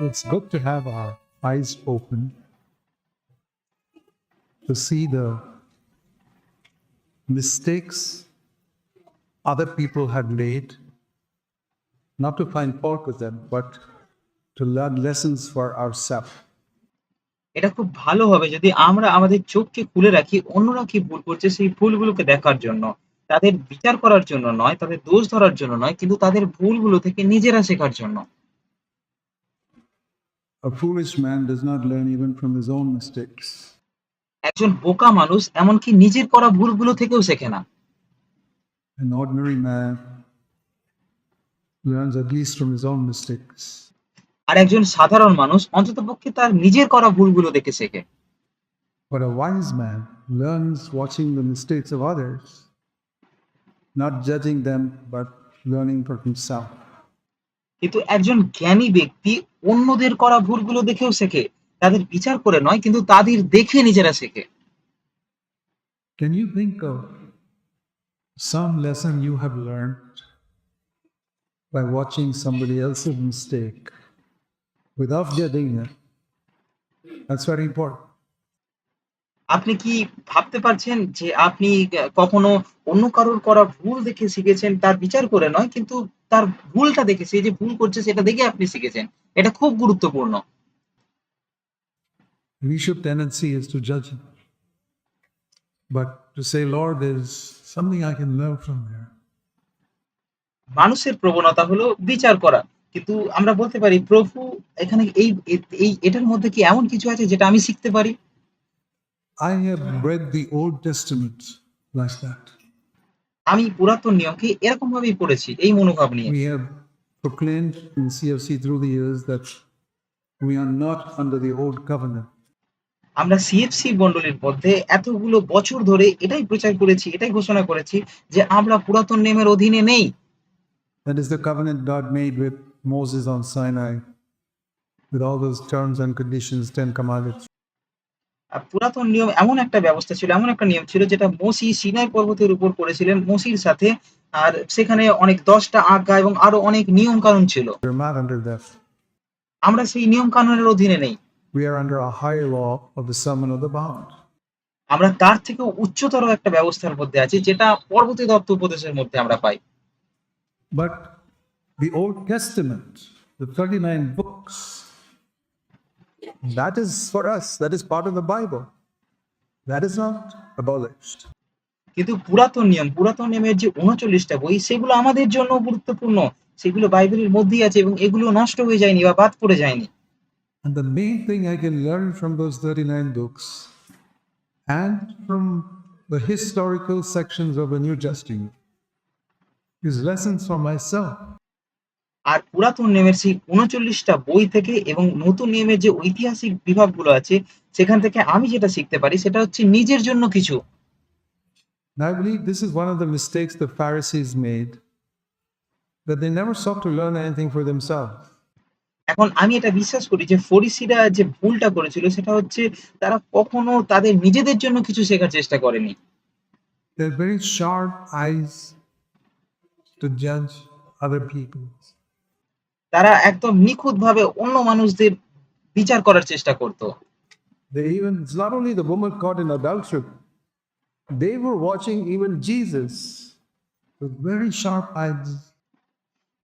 it's good to have our eyes open to see the mistakes other people had made, not to find fault with them, but to learn lessons for ourselves. এটা খুব ভালো হবে যদি আমরা আমাদের চোখকে খুলে রাখি অন্যরা কি ভুল করছে সেই ভুলগুলোকে দেখার জন্য তাদের বিচার করার জন্য নয় তাদের দোষ ধরার জন্য নয় কিন্তু তাদের ভুলগুলো থেকে নিজেরা শেখার জন্য A foolish man does not learn even from his own mistakes. একজন বোকা মানুষ এমনকি নিজের করা ভুলগুলো থেকেও শেখে না An ordinary man learns at least from his own mistakes. আর একজন সাধারণ মানুষ অন্ততপক্ষে তার নিজের করা ভুলগুলো দেখে শেখে But a wise man learns watching the mistakes of others, not judging them, but learning for himself. কিন্তু একজন জ্ঞানী ব্যক্তি অন্যদের করা ভুলগুলো দেখেও শেখে তাদের বিচার করে নয় কিন্তু তাদের দেখে নিজেরা শেখে Can you think of some lesson you have learned by watching somebody else's mistake without judging it? That's very important. আপনি কি ভাবতে পারছেন যে আপনি কখনো অন্য কারোর করা ভুল দেখে শিখেছেন? তার বিচার করে নয় কিন্তু তার ভুলটা দেখে সে যে ভুল করছে সেটা দেখে আপনি শিখেছেন। এটা খুব গুরুত্বপূর্ণ। Initial tendency is to judge him. But to say, Lord, there's something I can learn from there. মানুষের প্রবণতা হলো বিচার করা। কিন্তু আমরা বলতে পারি প্রভু এখানে এই এই এটার মধ্যে কি এমন কিছু আছে যেটা আমি শিখতে পারি? I have read the Old Testament like that. আমি পুরাতন নিয়মকে এরকম ভাবেই পড়েছি এই মনোভাব নিয়ে We have proclaimed in CFC through the years that we are not under the old covenant. আমরা সিএফসি মন্ডলীর মধ্যে এতগুলো বছর ধরে এটাই প্রচার করেছি এটাই ঘোষণা করেছি যে আমরা পুরাতন নিয়মের অধীনে নেই That is the covenant God made with Moses on Sinai, with all those terms and conditions, Ten Commandments. আর পুরাতন নিয়ম এমন একটা ব্যবস্থা ছিল এমন একটা নিয়ম ছিল যেটা মসি সিনাই পর্বতের উপর করেছিলেন মসির সাথে আর সেখানে অনেক দশটা আজ্ঞা এবং আরও অনেক নিয়ম কানুন ছিল. আমরা সেই নিয়ম কানুনের অধীনে নেই. আমরা তার থেকেও উচ্চতর একটা ব্যবস্থার মধ্যে আছি যেটা পরবর্তী দত্ত উপদেশের মধ্যে আমরা পাই But the Old Testament, the 39 books, that is for us, that is part of the Bible. That is not abolished. কিন্তু পুরাতন নিয়ম পুরাতন নিয়মের যে উনচল্লিশটা বই সেগুলো আমাদের জন্য গুরুত্বপূর্ণ সেগুলো বাইবেলের মধ্যেই আছে এবং এগুলো নষ্ট হয়ে যায়নি বা বাদ পড়ে যায়নি And the main thing I can learn from those 39 books and from the historical sections of the New Testament is lessons for myself. আর পুরাতন নিয়মের সেই উনচল্লিশটা বই থেকে এবং নতুন নিয়মের যে ঐতিহাসিক বিভাগগুলো আছে সেখান থেকে আমি যেটা শিখতে পারি সেটা হচ্ছে নিজের জন্য কিছু And I believe this is one of the mistakes the Pharisees made that they never sought to learn anything for themselves. এখন আমি এটা বিশ্বাস করি যে ফরিসিরা যে ভুলটা করেছিল সেটা হচ্ছে তারা কখনো তাদের নিজেদের জন্য কিছু শেখার চেষ্টা করেনি They have very sharp eyes to judge other people. তারা একদম নিখুঁতভাবে অন্য মানুষদের বিচার করার চেষ্টা করতো They even, it's not only the woman caught in adultery, they were watching even Jesus with very sharp eyes.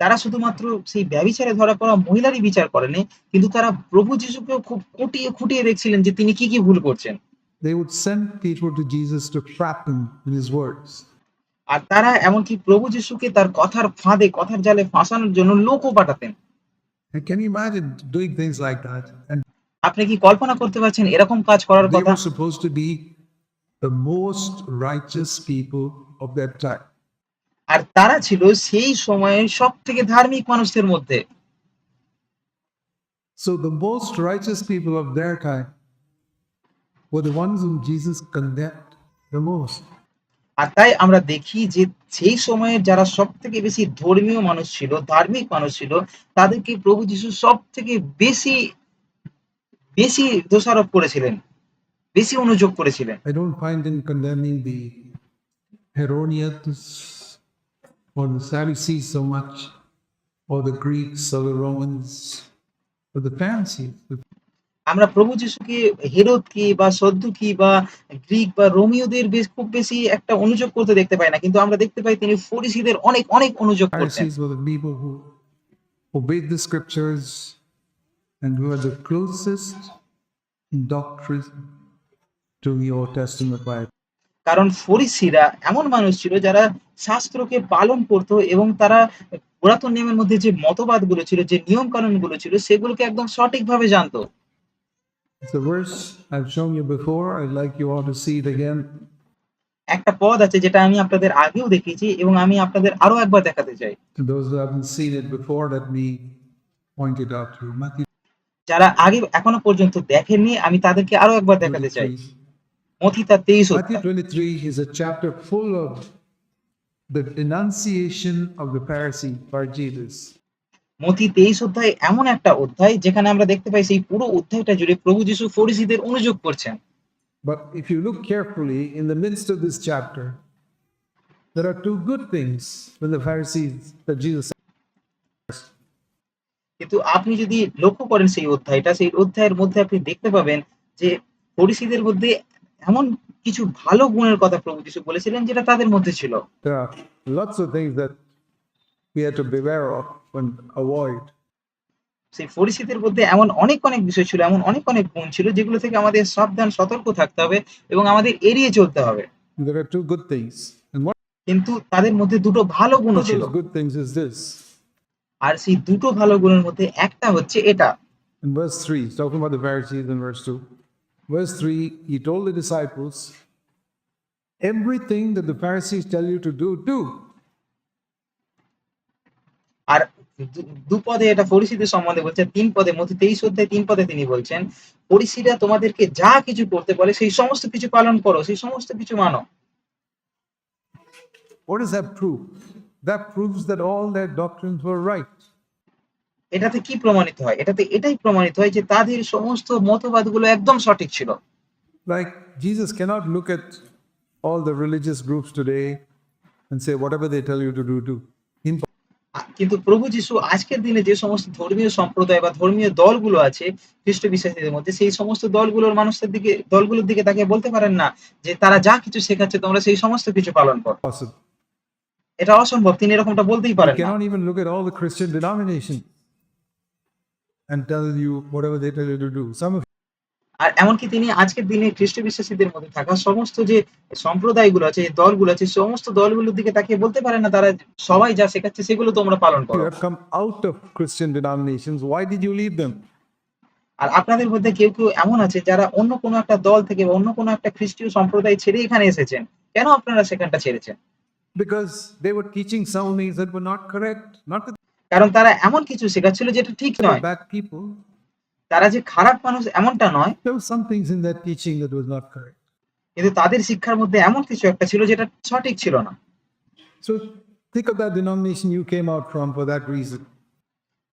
তারা শুধুমাত্র সেই ব্যভিচারে ধরা পড়া মহিলারই বিচার করেনি কিন্তু তারা প্রভু যিশুকেও খুব খুঁটিয়ে খুঁটিয়ে দেখছিলেন যে তিনি কি কি ভুল করছেন They would send people to Jesus to trap him in his words. আর তারা এমনকি প্রভু যিশুকে তার কথার ফাঁদে কথার জালে ফাঁসানোর জন্য লোকও পাঠাতেন can you imagine doing things like that? And আপনি কি কল্পনা করতে পারছেন এরকম কাজ করার কথা? they were supposed to be the most righteous people of their time. আর তারা ছিল সেই সময়ে সব থেকে ধার্মিক মানুষদের মধ্যে So the most righteous people of their time were the ones whom Jesus condemned the most. আর তাই আমরা দেখি যে সেই সময়ে যারা সব থেকে বেশি ধর্মীয় মানুষ ছিল, ধার্মিক মানুষ ছিল, তাদেরকে প্রভু যিশু সব থেকে বেশি বেশি দোষারোপ করেছিলেন, বেশি অনুযোগ করেছিলেন। I don't find so much or the Greeks or the Romans the fancy আমরা প্রভু যিশুকে হেরোদকে বা সদ্দুকি বা গ্রিক বা রোমিওদের বেশ খুব বেশি একটা অনুযোগ করতে দেখতে পাই না। কিন্তু আমরা দেখতে পাই তিনি ফরিসিদের অনেক, অনেক অনুযোগ করতেন। Pharisees were the people who obeyed the scriptures and who are the closest doctrine to the Old Testament Bible. কারণ ফরিসিরা এমন মানুষ ছিল যারা শাস্ত্রকে পালন করত এবং তারা পুরাতন নিয়মের মধ্যে যে মতবাদগুলো ছিল, যে নিয়ম কানুনগুলো ছিল সেগুলোকে একদম সঠিকভাবে জানতো। It's a verse I've shown you before. I'd like you all to see it again. একটা পদ আছে যেটা আমি আপনাদের আগেও দেখিয়েছি এবং আমি আপনাদের আরো একবার দেখাতে চাই। To those who haven't seen it before, let me point it out to you. Matthew যারা আগে এখনো পর্যন্ত দেখেননি আমি তাদেরকে আরো একবার দেখাতে চাই। 23. মথি তার 23 Matthew অধ্যায়। 23 is a chapter full of the denunciation of the Pharisee by Jesus. মথি 23 অধ্যায় এমন একটা অধ্যায় যেখানে আমরা দেখতে পাই সেই পুরো অধ্যায়টা জুড়ে প্রভু যীশু ফরিসিদের অনুযোগ করছেন। But if you look carefully in the midst of this chapter, there are two good things when the Pharisees that Jesus. কিন্তু আপনি যদি লক্ষ্য করেন সেই অধ্যায়টা, সেই অধ্যায়ের মধ্যে আপনি দেখতে পাবেন যে ফরিসিদের মধ্যে এমন কিছু ভালো গুণের কথা প্রভু যীশু বলেছিলেন যেটা তাদের মধ্যে ছিল। Lots of things that we have to beware of and avoid. সেই ফরিসিদের মধ্যে এমন অনেক, অনেক বিষয় ছিল, এমন অনেক, অনেক গুণ ছিল যেগুলো থেকে আমাদের সাবধান সতর্ক থাকতে হবে এবং আমাদের এড়িয়ে চলতে হবে। There are two good things. And one কিন্তু তাদের মধ্যে দুটো ভালো of ছিল। good things is this. আর সেই দুটো ভালো গুণের মধ্যে একটা হচ্ছে এটা। In verse 3, he's talking about the Pharisees in verse 2. Verse 3, he told the disciples, Everything that the Pharisees tell you to do, do. আর দু দুপদে এটা ফরিসিদের সম্বন্ধে বলছে, ৩ পদে মথি ২৩ অধ্যায় ৩ পদে তিনি বলছেন, ফরিসিরা তোমাদেরকে যা কিছু করতে বলে সেই সমস্ত কিছু পালন করো, সেই সমস্ত কিছু মানো। What does that prove? That proves that all their doctrines were right. এটাতে কি প্রমাণিত হয়? এটাতে এটাই প্রমাণিত হয় যে তাদের সমস্ত মতবাদগুলো একদম সঠিক ছিল। Like Jesus cannot look at all the religious groups today and say, whatever they tell you to do, do. কিন্তু প্রভু যীশু আজকের দিনে যে সমস্ত ধর্মীয় সম্প্রদায় বা ধর্মীয় দলগুলো আছে খ্রিস্ট বিশ্বাসীদের মধ্যে সেই সমস্ত দলগুলোর মানুষদের দিকে দলগুলোর দিকে তাকিয়ে বলতে পারেন না যে তারা যা কিছু শেখাচ্ছে তোমরা সেই সমস্ত কিছু পালন করো। এটা অসম্ভব। তিনি এরকমটা বলতেই পারেন না। cannot even look at all the Christian denominations and tell you whatever they tell you to do. Some of আর এমনকি তিনি আজকের দিনে খ্রিস্ট বিশ্বাসীদের মধ্যে থাকা সমস্ত যে সম্প্রদায়গুলো আছে, দলগুলো আছে, সমস্ত দলগুলোর দিকে তাকিয়ে বলতে পারে না তারা সবাই যা শেখাচ্ছে সেগুলো তোমরা পালন করো। Christian denominations. Why did you leave আর আপনাদের মধ্যে কেউ, কেউ এমন আছে যারা অন্য কোনো একটা দল থেকে বা অন্য কোনো একটা খ্রিস্টীয় সম্প্রদায় ছেড়ে এখানে এসেছেন। কেন আপনারা সেখানটা ছেড়েছেন? Teaching some things that were not correct. Not কারণ তারা এমন কিছু শেখাচ্ছিল যেটা ঠিক নয়। people. তারা যে খারাপ মানুষ এমনটা নয় কিন্তু তাদের শিক্ষার মধ্যে এমন কিছু একটা ছিল যেটা সঠিক ছিল না। So think of that denomination you came out from for that reason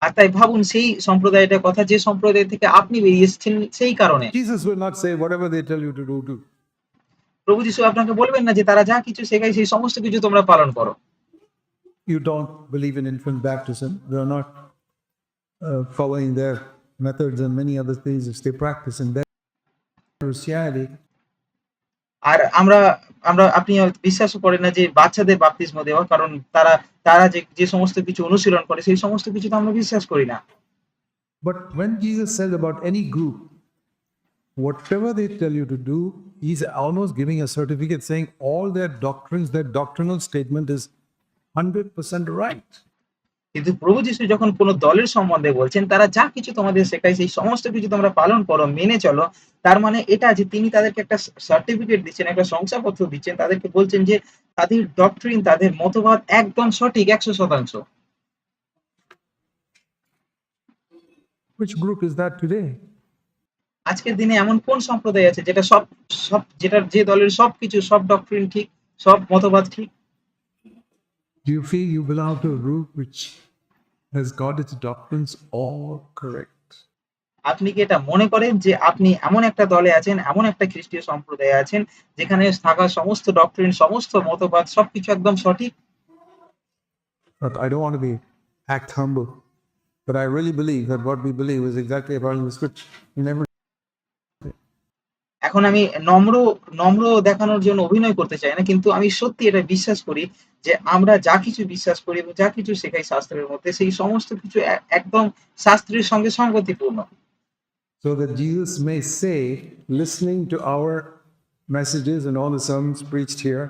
আর তাই ভাবুন সেই সম্প্রদায়টার কথা যে সম্প্রদায় থেকে আপনি বেরিয়ে এসেছেন সেই কারণে। Jesus will not say whatever they you to do do প্রভু যিশু আপনাকে বলবেন না যে তারা যা কিছু শেখাই সেই সমস্ত কিছু তোমরা পালন করো। You don't believe in infant baptism you are not methods and many other things which they practice in their Christianity. আর আমরা আমরা আপনি হয়তো বিশ্বাসও করেন না যে বাচ্চাদের বাপ্তিস্ম দেওয়া কারণ তারা তারা যে যে সমস্ত কিছু অনুশীলন করে সেই সমস্ত কিছু তো আমরা বিশ্বাস করি না। But when Jesus said about any group, whatever they tell you to do, he's almost giving a certificate saying all their doctrines, their doctrinal statement is 100% right. কিন্তু প্রভু যীশু যখন কোন দলের সম্বন্ধে বলছেন তারা যা কিছু তোমাদের শেখায় সেই সমস্ত কিছু তোমরা পালন করো, মেনে চলো। তার মানে এটা যে তিনি তাদেরকে একটা সার্টিফিকেট দিচ্ছেন, একটা শংসাপত্র দিচ্ছেন। তাদেরকে বলছেন যে তাদের ডক্ট্রিন তাদের মতবাদ একদম সঠিক 100% Which group is that today? আজকের দিনে এমন কোন সম্প্রদায় আছে যেটা সব সব যেটার যে দলের সবকিছু সব ডক্ট্রিন ঠিক, সব মতবাদ ঠিক? Do you feel you belong to a group which has got its doctrines all correct? আপনি কি এটা মনে করেন যে আপনি এমন একটা দলে আছেন, এমন একটা খ্রিস্টীয় সম্প্রদায়ে আছেন যেখানে থাকা সমস্ত ডক্ট্রিন, সমস্ত মতবাদ সবকিছু একদম সঠিক? But I don't want to be act humble. But I really believe that what we believe is exactly according to the scripture. We never এখন আমি নম্র নম্র দেখানোর জন্য অভিনয় করতে চাই না কিন্তু আমি সত্যি এটা বিশ্বাস করি যে আমরা যা কিছু বিশ্বাস করি এবং যা কিছু শেখাই শাস্ত্রের মধ্যে সেই সমস্ত কিছু এ- একদম শাস্ত্রের সঙ্গে সঙ্গতিপূর্ণ so that Jesus may say, listening to our messages and all the sermons preached here,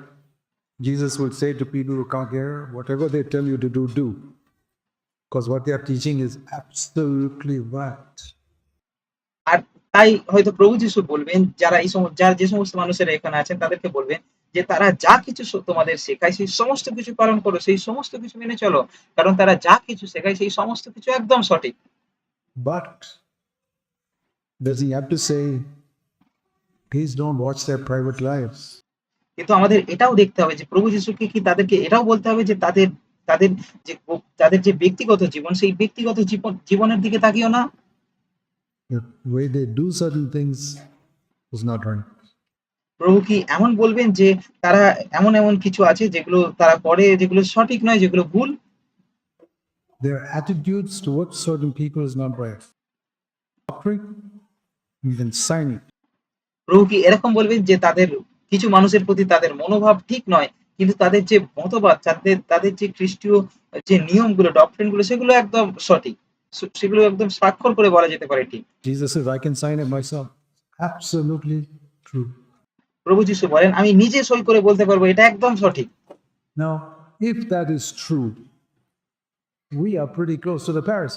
Jesus would say to people who can't hear, whatever they tell you to do, do. Because what they are teaching is absolutely right. আর তাই হয়তো প্রভু যিশু বলবেন যারা এই সমস্ত যারা যে সমস্ত মানুষেরা এখানে আছেন তাদেরকে বলবেন যে তারা যা কিছু তোমাদের শেখায় সেই সমস্ত কিছু পালন করো সেই সমস্ত কিছু মেনে চলো। কারণ তারা যা কিছু শেখায় সেই সমস্ত কিছু একদম সঠিক। But does he have to say, please don't watch their private lives? কিন্তু আমাদের এটাও দেখতে হবে যে প্রভু যিশুকে কি তাদেরকে এটাও বলতে হবে যে তাদের তাদের যে তাদের যে ব্যক্তিগত জীবন সেই ব্যক্তিগত জীবন জীবনের দিকে তাকিও না। The way they do certain things is not right. প্রভু কি এমন বলবেন যে তারা এমন এমন কিছু আছে যেগুলো তারা করে যেগুলো সঠিক নয় যেগুলো ভুল Their attitudes towards certain people is not right. Doctrine, you can sign it. প্রভু কি এরকম বলবেন যে তাদের কিছু মানুষের প্রতি তাদের মনোভাব ঠিক নয় কিন্তু তাদের যে মতবাদ তাদের তাদের যে খ্রিস্টীয় যে নিয়মগুলো ডক্ট্রিনগুলো সেগুলো একদম সঠিক সেগুলো একদম স্বাক্ষর করে বলা যেতে পারে ঠিক। Jesus says I can sign it myself absolutely true প্রভু যিশু বলেন আমি নিজে সই করে বলতে পারব এটা একদম সঠিক। Now if that is true we are pretty close to the Pharisees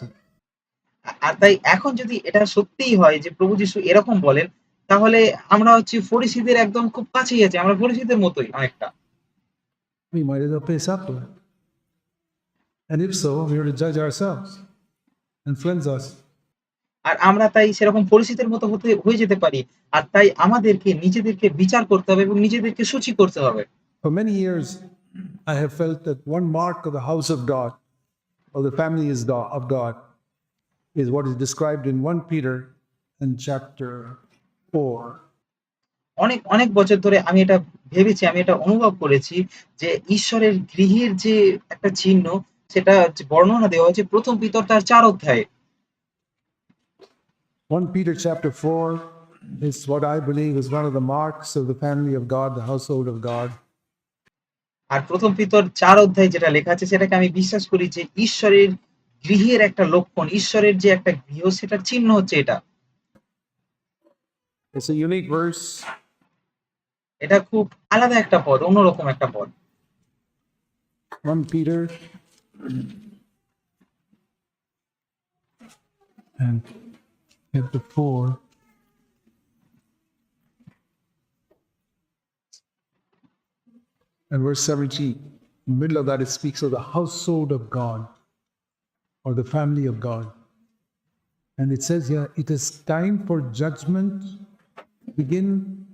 আর তাই এখন যদি এটা সত্যিই হয় যে প্রভু যিশু এরকম বলেন তাহলে আমরা হচ্ছে ফরিসিদের একদম খুব কাছেই আছি আমরা ফরিসিদের মতোই অনেকটা। We might have pace up to it and if so we will আর আমরা তাই সেরকম পরিচিতের মতো হতে হয়ে যেতে পারি। আর তাই আমাদেরকে নিজেদেরকে বিচার করতে হবে এবং নিজেদেরকে সূচি করতে হবে। For many years I have felt mark house of God or family is of God is what is described in one Peter in অনেক অনেক বছর ধরে আমি এটা ভেবেছি আমি এটা অনুভব করেছি যে ঈশ্বরের গৃহের যে একটা চিহ্ন সেটা যে বর্ণনা দেওয়া হয়েছে প্রথম পিতর তার চার অধ্যায়ে 1 Peter chapter 4 is what I believe is one of the marks of the family of God, the household of God. আর প্রথম পিতর চার অধ্যায় যেটা লেখা আছে সেটাকে আমি বিশ্বাস করি যে ঈশ্বরের গৃহের একটা লক্ষণ ঈশ্বরের যে একটা গৃহ সেটার চিহ্ন হচ্ছে এটা It's a unique verse. এটা খুব আলাদা একটা পদ অন্যরকম একটা পদ 1 Peter and chapter 4. And verse 17, in the middle of that, it speaks of the household of God or the family of God. And it says here, it is time for judgment to begin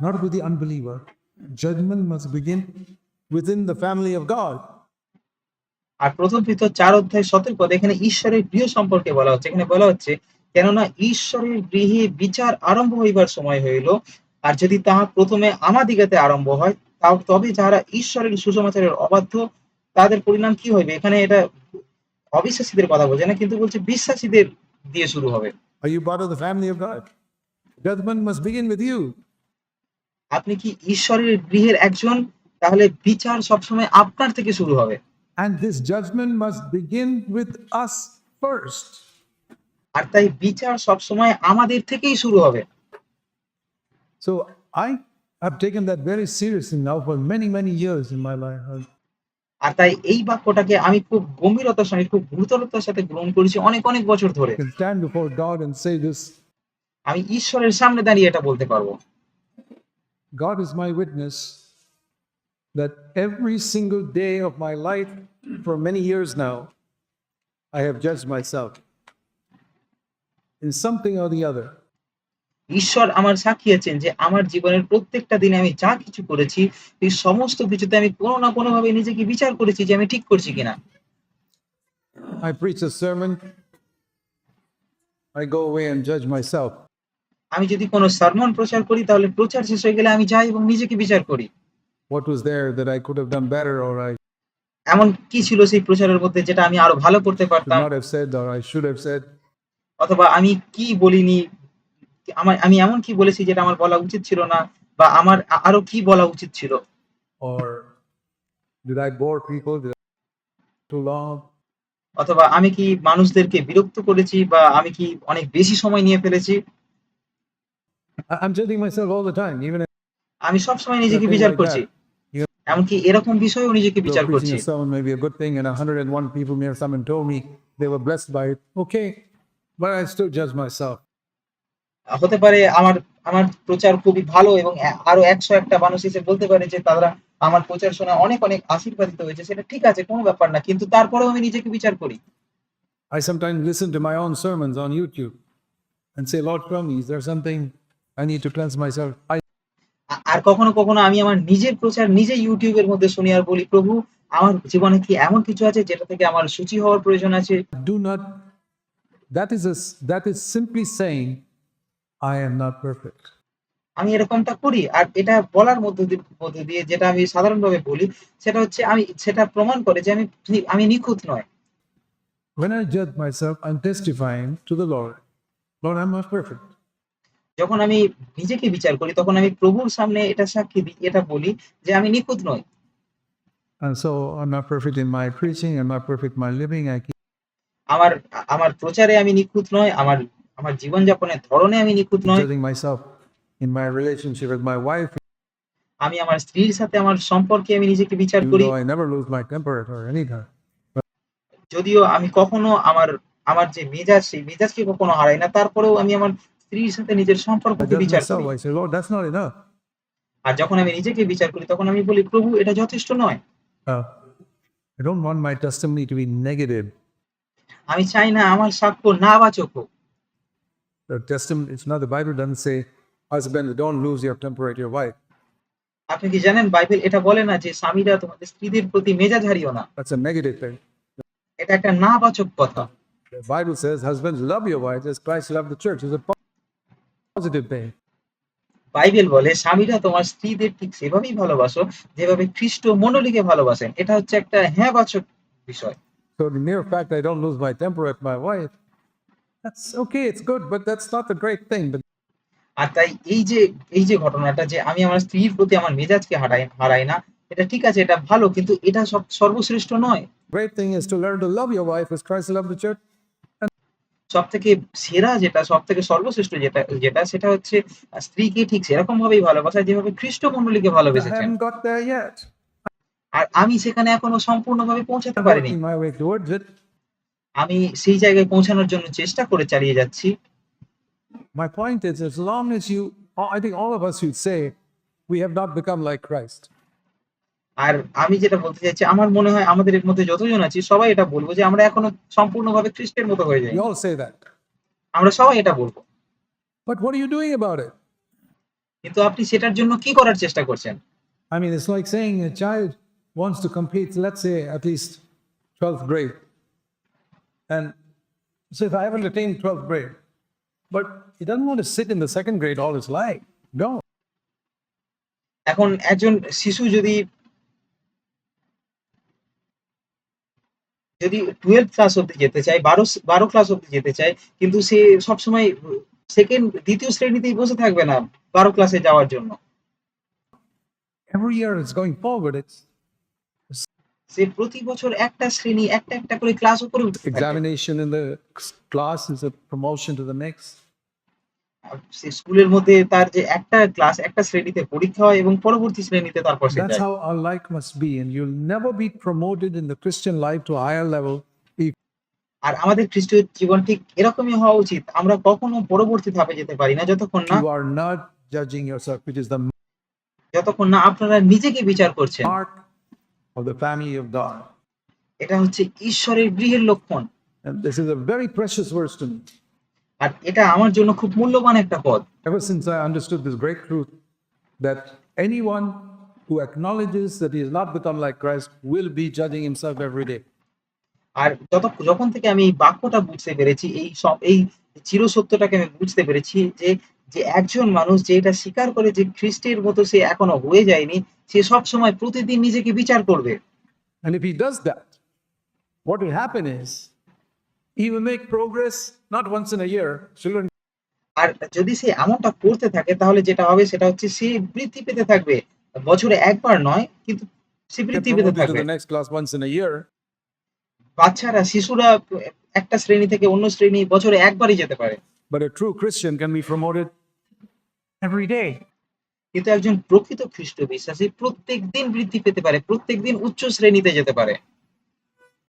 not with the unbeliever. Judgment must begin within the family of God. আর প্রথম পিতর চার অধ্যায় সতের পদ এখানে ঈশ্বরের গৃহ সম্পর্কে বলা হচ্ছে। এখানে বলা হচ্ছে কেননা ঈশ্বরের গৃহে বিচার আরম্ভ হইবার সময় হইল আর যদি তাহা প্রথমে আমাদিগতে আরম্ভ হয় তাও তবে যারা ঈশ্বরের সুসমাচারের অবাধ্য তাদের পরিণাম কি হইবে? এখানে এটা অবিশ্বাসীদের কথা বলছে না কিন্তু বলছে বিশ্বাসীদের দিয়ে শুরু হবে। Are you part of the family of God? Judgment must begin with you. আপনি কি ঈশ্বরের গৃহের একজন? তাহলে বিচার সবসময় আপনার থেকে শুরু হবে। And this judgment must begin with us first. আর তাই বিচার সবসময় আমাদের থেকেই শুরু হবে So I have taken that very seriously now for many, many years in my life. আর তাই এই বাক্যটাকে আমি খুব গম্ভীরতার সঙ্গে খুব গুরুতরতার সাথে গ্রহণ করেছি অনেক অনেক বছর ধরে stand before God and say this আমি ঈশ্বরের সামনে দাঁড়িয়ে এটা বলতে পারব God is my witness that every single day of my life for many years now, I have judged myself in something or the other. ঈশ্বর আমার সাক্ষী আছেন যে আমার জীবনের প্রত্যেকটা দিনে আমি যা কিছু করেছি এই সমস্ত কিছুতে আমি কোনো না কোনো ভাবে নিজেকে বিচার করেছি যে আমি ঠিক করছি কিনা I preach a sermon, I go away and judge myself. আমি যদি কোনো সারমন প্রচার করি তাহলে প্রচার শেষ হয়ে গেলে আমি যাই এবং নিজেকে বিচার করি What was there that I could have done better or I এমন কি ছিল সেই প্রচারের মধ্যে যেটা আমি আরও ভালো করতে পারতাম? অথবা আমি কি বলিনি? আমার আমি এমন কি বলেছি যেটা আমার বলা উচিত ছিল না? বা আমার আরও কি বলা উচিত ছিল? অথবা আমি কি মানুষদেরকে বিরক্ত করেছি বা আমি কি অনেক বেশি সময় নিয়ে ফেলেছি? আমি সব সময় নিজেকে বিচার করছি। এমনকি এরকম বিষয়েও নিজেকে যে তারা আমার প্রচার শোনা অনেক অনেক আশীর্বাদিত হয়েছে সেটা ঠিক আছে কোনো ব্যাপার না কিন্তু তারপরেও আমি নিজেকে বিচার করি। I sometimes listen to my own sermons on YouTube and আর কখনো কখনো আমি আমার নিজের প্রচার নিজে ইউটিউবের মধ্যে শুনি আর বলি প্রভু আমার জীবনে কি এমন কিছু আছে যেটা থেকে আমার সূচি হওয়ার প্রয়োজন আছে that is, a, s- that is simply saying, I am not perfect. আমি এরকমটা করি আর এটা বলার মধ্য দিয়ে মধ্য দিয়ে যেটা আমি সাধারণভাবে বলি সেটা হচ্ছে আমি সেটা প্রমাণ করে যে আমি আমি নিখুঁত নয় When I judge myself, I'm testifying to the Lord, Lord, I'm not perfect. যখন আমি নিজেকে বিচার করি তখন আমি প্রভুর সামনে এটা সাক্ষী দিই এটা বলি যে আমি নিখুঁত নই And so I'm not perfect in my preaching, I'm not perfect in my living. I keep আমার আমার প্রচারে আমি নিখুঁত নয় আমার আমার জীবনযাপনের ধরনে আমি নিখুঁত নয় judging myself in my relationship with my wife, আমি আমার স্ত্রীর সাথে আমার সম্পর্কে আমি নিজেকে বিচার করি I never lose my temper at her any time. যদিও আমি কখনো আমার আমার যে মেজাজ সেই মেজাজকে কখনো হারাই না তারপরেও আমি আমার স্ত্রীর সাথে নিজের সম্পর্ককে বিচার করি. আর যখন আমি নিজেকে বিচার করি তখন আমি বলি প্রভু এটা যথেষ্ট নয় Uh, I don't want my testimony to be negative. আমি চাই না আমার সাক্ষ্য না বাচক হোক The testimony, it's not the Bible doesn't say, husbands, don't lose your temper at your wife. আপনি কি জানেন বাইবেল এটা বলে না যে স্বামীরা তোমাদের স্ত্রীদের প্রতি মেজাজ হারিও না That's a negative thing. এটা একটা না বাচক কথা The Bible says, husbands, love your wives as Christ loved the church. It's a po- positive Bible বলে স্বামীরা তোমার স্ত্রীদের ঠিক সেভাবেই ভালোবাসো যেভাবে খ্রিস্ট মণ্ডলীকে ভালোবাসেন এটা হচ্ছে একটা হ্যাঁ বাচক বিষয় So the mere fact I don't lose my temper at my wife, that's okay, it's good, but that's not the great thing. The আর তাই এই যে এই যে ঘটনাটা যে আমি আমার স্ত্রীর প্রতি আমার মেজাজকে হারাই হারাই না এটা ঠিক আছে এটা ভালো কিন্তু এটা সর্বশ্রেষ্ঠ নয় great thing is to learn to love your wife as Christ loved the church. সব থেকে সেরা যেটা সব থেকে সর্বশ্রেষ্ঠ যেটা যেটা সেটা হচ্ছে স্ত্রীকে ঠিক সেরকম ভাবেই ভালোবাসা যেভাবে খ্রিস্ট মণ্ডলীকে I ভালোবেসেছেন. আর আমি সেখানে এখনও সম্পূর্ণভাবে পৌঁছাতে পারিনি আমি সেই জায়গায় পৌঁছানোর জন্য চেষ্টা করে চালিয়ে যাচ্ছি My point is, as long as you, I think all of us should say, we have not become like Christ. আর আমি যেটা বলতে চাইছি আমার মনে হয় আমাদের এর মধ্যে যতজন আছি সবাই এটা বলব যে আমরা এখনও সম্পূর্ণভাবে খ্রিস্টের মতো হয়ে যাই We all say আমরা সবাই এটা বলব But what are you doing about it? কিন্তু আপনি সেটার জন্য কি করার চেষ্টা করছেন I mean, it's like saying a child wants to complete, let's say, at least 12th grade. And so if I haven't attained 12th grade, but he doesn't want to sit in the second grade all his life. No. এখন একজন শিশু যদি যদি twelve class অব্দি যেতে চায় বারো বারো ক্লাস অব্দি যেতে চায় কিন্তু সে সবসময় সেকেন্ড দ্বিতীয় শ্রেণীতেই বসে থাকবে না বারো ক্লাসে যাওয়ার জন্য Every year it's going forward. It's সে প্রতি বছর একটা শ্রেণি একটা একটা করে ক্লাস উপরে উঠতে examination in the class is a promotion to the সে সে স্কুলের মধ্যে তার যে একটা ক্লাস একটা শ্রেণীতে পরীক্ষা হয় এবং পরবর্তী শ্রেণীতে তারপর সে যায়। How our life must be and you never be promoted in the Christian life to higher level আর আমাদের খ্রিস্টীয় জীবন ঠিক এরকমই হওয়া উচিত। আমরা কখনো পরবর্তী ধাপে যেতে পারি না। যতক্ষণ না ইউ আর নট জাজিং ইওরসেলফ হুইচ ইজ দ্য যতক্ষণ না আপনারা নিজেকে বিচার করছেন। Part of the family of God এটা হচ্ছে ঈশ্বরের গৃহের লক্ষণ। This is a very precious words to me আর এটা আমার জন্য খুব মূল্যবান একটা পদ Ever since I understood this great truth that anyone who acknowledges that he has not become like Christ will be judging himself every day. আর যত যখন থেকে আমি এই বাক্যটা বুঝতে পেরেছি এই সব এই চিরসত্যটাকে আমি বুঝতে পেরেছি যে যে একজন মানুষ যে এটা স্বীকার করে যে খ্রিস্টের মতো সে এখনও হয়ে যায়নি সে সব সময় প্রতিদিন নিজেকে বিচার করবে And if he does that, what will happen is he will make progress not once in a year. Children আর যদি সে এমনটা করতে থাকে তাহলে যেটা হবে সেটা হচ্ছে সে বৃদ্ধি পেতে থাকবে। বছরে একবার নয় কিন্তু সে বৃদ্ধি পেতে থাকবে। a বাচ্চারা শিশুরা একটা শ্রেণি থেকে অন্য শ্রেণি বছরে একবারই যেতে পারে। But a true Christian can be promoted every day. কিন্তু একজন প্রকৃত খ্রিস্ট বিশ্বাসী প্রত্যেকদিন বৃদ্ধি পেতে পারে, প্রত্যেকদিন উচ্চ শ্রেণীতে যেতে পারে।